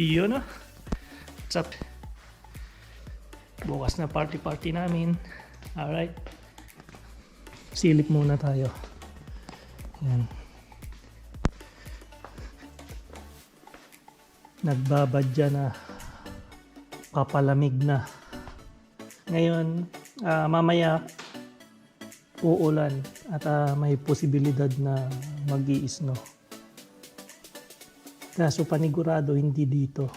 Yun na. What's up? Bukas na party-party namin. Alright. Silip muna tayo. Yan. Nagbabadya na. Papalamig na. Ngayon, ah, mamaya uulan at ah, may posibilidad na mag snow Kaso panigurado hindi dito.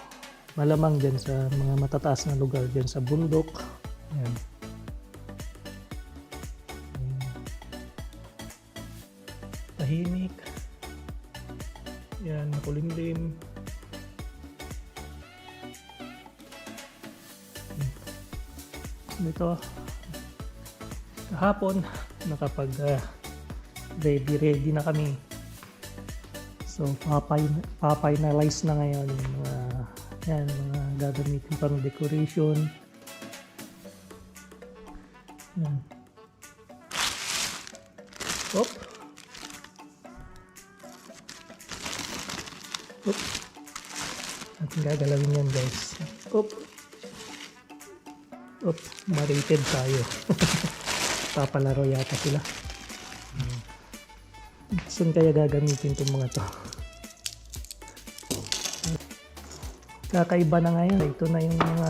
Malamang dyan sa mga matataas na lugar dyan sa bundok. Ayan. Tahimik. Yan, makulimlim. Ito, kahapon, nakapag ah, ready ready na kami So, papay, papinalize na ngayon yung mga, yan, mga gagamitin pang decoration. Yan. Op. Op. Ating gagalawin yan guys. Op. Op. Marited tayo. Papalaro yata sila. Saan kaya gagamitin itong mga to? Kakaiba na ngayon. Ito na yung mga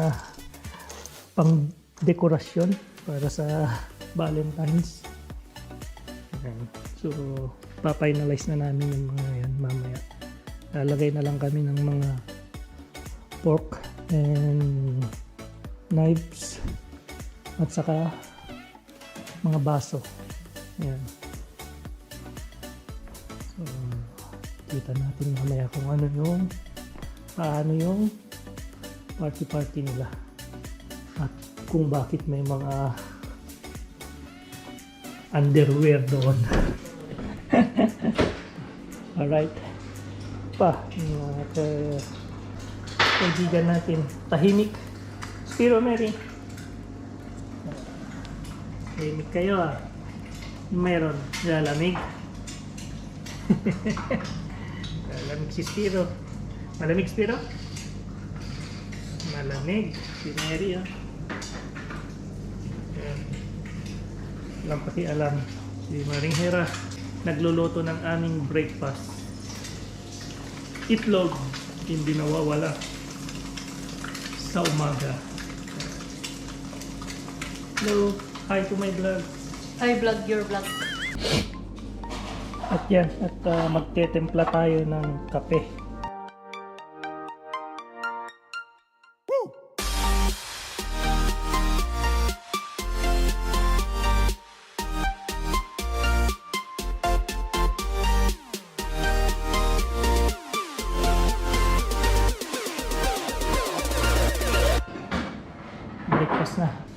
pang dekorasyon para sa Valentine's. So, papinalize na namin yung mga yan mamaya. Lalagay na lang kami ng mga pork and knives at saka mga baso. Ayan. Kita natin mamaya kung ano yung paano yung party-party nila at kung bakit may mga underwear doon. Alright. Pa, mga ka- kaibigan natin. Tahimik. Spiro Mary. Tahimik kayo ah. Meron. Lalamig. Malamig si Spiro. Malamig Spiro? Malamig. Si Mary ah. Ayan. Alam pati alam. Si Maring Hera. Nagluluto ng aming breakfast. Itlog. Hindi nawawala. Sa umaga. Hello. Hi to my vlog. I vlog your vlog. At yan, at uh, magtetempla tayo ng kape. Breakfast na.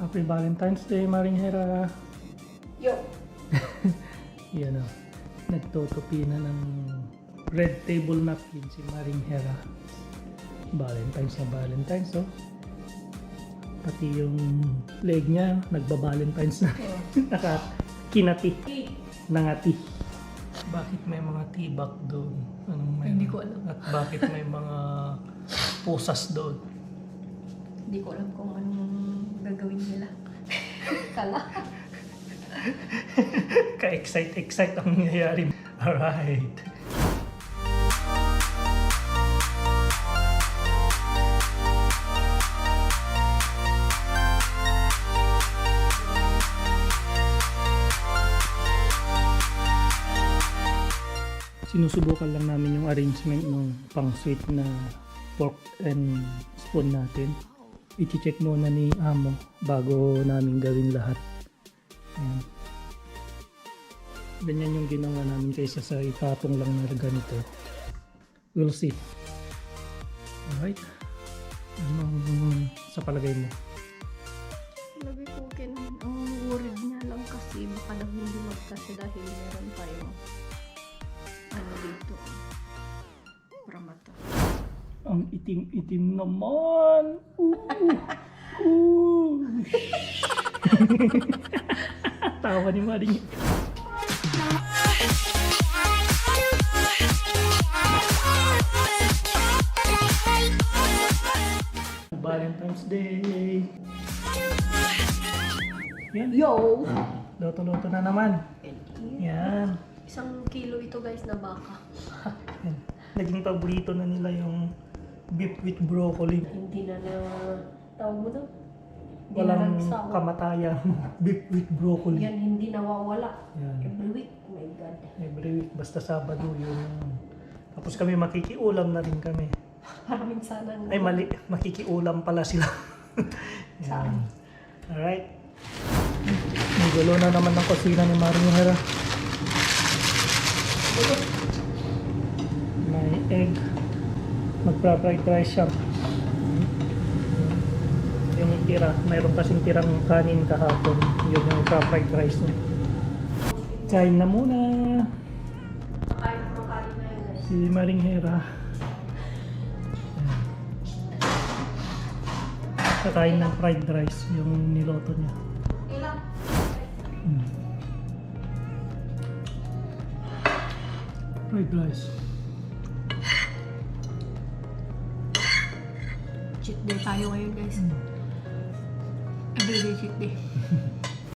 Happy Valentine's Day, Maring Hera. Yo. Yan o. Nagtutupi na ng red table napkin si Maring Hera. Valentine's na Valentine's, oh. Pati yung leg niya, nagba-Valentine's na. Naka kinati, nangati. Bakit may mga tibak doon? Anong may Hindi ko alam. At bakit may mga pusas doon? Hindi ko alam kung anong gagawin nila. Kala. Ka-excite-excite ang nangyayari. Alright. Sinusubukan lang namin yung arrangement ng pang sweet na pork and spoon natin. I-check muna ni Amo bago namin gawin lahat. Ayan. Ganyan yung ginawa namin kaysa sa itapong lang na ganito. We'll see. Alright. Ano sa palagay mo? Lagi ko kin, ang worried niya lang kasi baka daw hindi mag kasi dahil meron tayong ano dito. Pramata. Ang itim-itim naman. Ooh. Ooh. Tawa ni Maring. Valentine's Day. Yan. Yo! Loto-loto na naman. Yan. Isang kilo ito guys na baka. Yan. Naging paborito na nila yung beef with broccoli. Hindi na na tawag mo to? Hindi na Walang nagsawa. kamatayan. beef with broccoli. Yan hindi nawawala. Yan. Every week. Oh my God. Every week, basta Sabado yun. Tapos kami makikiulam na rin kami. Maraming sana. Ay mali, makikiulam pala sila. Saan? Alright. Ang gulo na naman ng kusina ni Maring Hera. May egg. Magpa-fried rice siya. Yung tira, mayroon kasing tirang kanin kahapon. Yun yung fried rice niya. Kain na muna. Si Maring Hera. Kakain ng fried rice yung niloto niya. Ilang? Mm. Fried rice. Day tayo ngayon guys. Mm. Everyday cheat day.